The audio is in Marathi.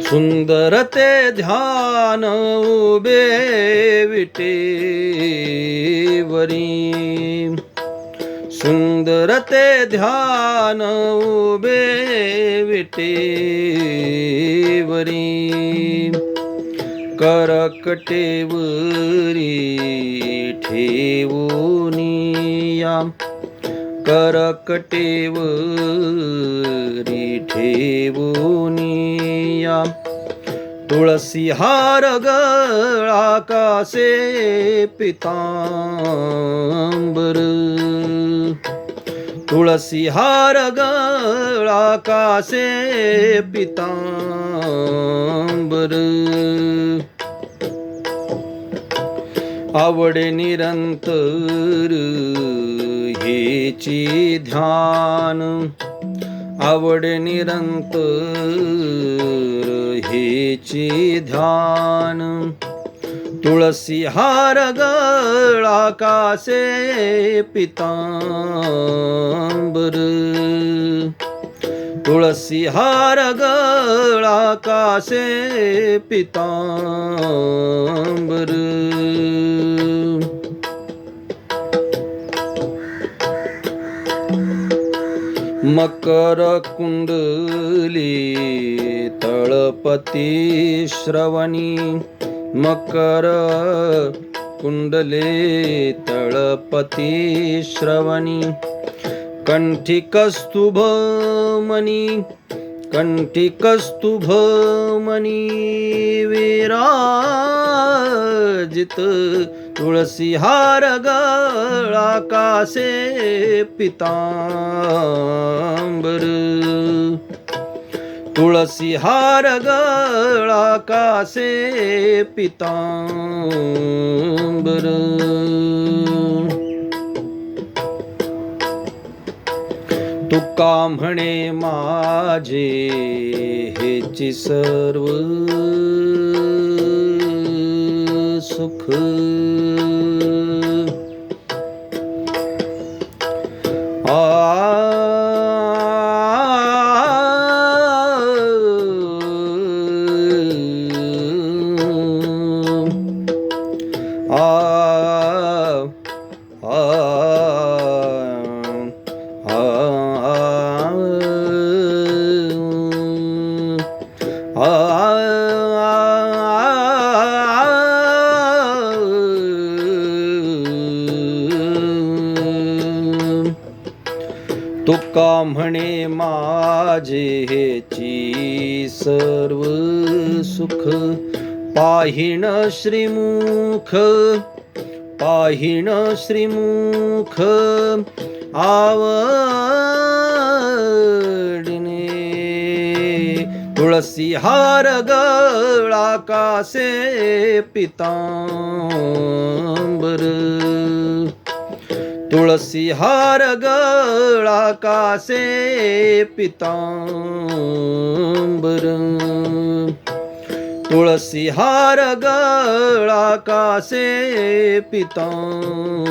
सुंदर ते ध्यान उभे विटेवरी. सुंदर ते ध्यान उभे विटेवरी. करकटेवरी ठेवूनिया करकटेवरी ठेवूनिया तुळसी हार गळा कासे पितांबर तुळसी हार गळा कासे पितांबर आवडे निरंतर हेची ध्यान आवडे निरंतर हेची ध्यान. तुळसी हार गळा कासे पितांबर. तुळसी हार गळा कासे पितांबर. मकर कुंडली तळपती श्रवणी मकर कुंडले तळपती श्रवणी कंठी कस्तुभ मणी कंठी कस्तुभ मनी विराजित तुळसी हार गळा कासे पितांबर। तुळसी हार गळा कासे पितांबर। तुका म्हणे माझे हेची सर्व सुख आ आ तुका म्हणे माझे हेची सर्व सुख. पाहिण श्रीमुख पाहिण श्रीमुख. आव तुळसी हार गळा कासे पितांबर तुळसी हार गळा कासे पितांबर तुळसी हार गळा कासे पितांबर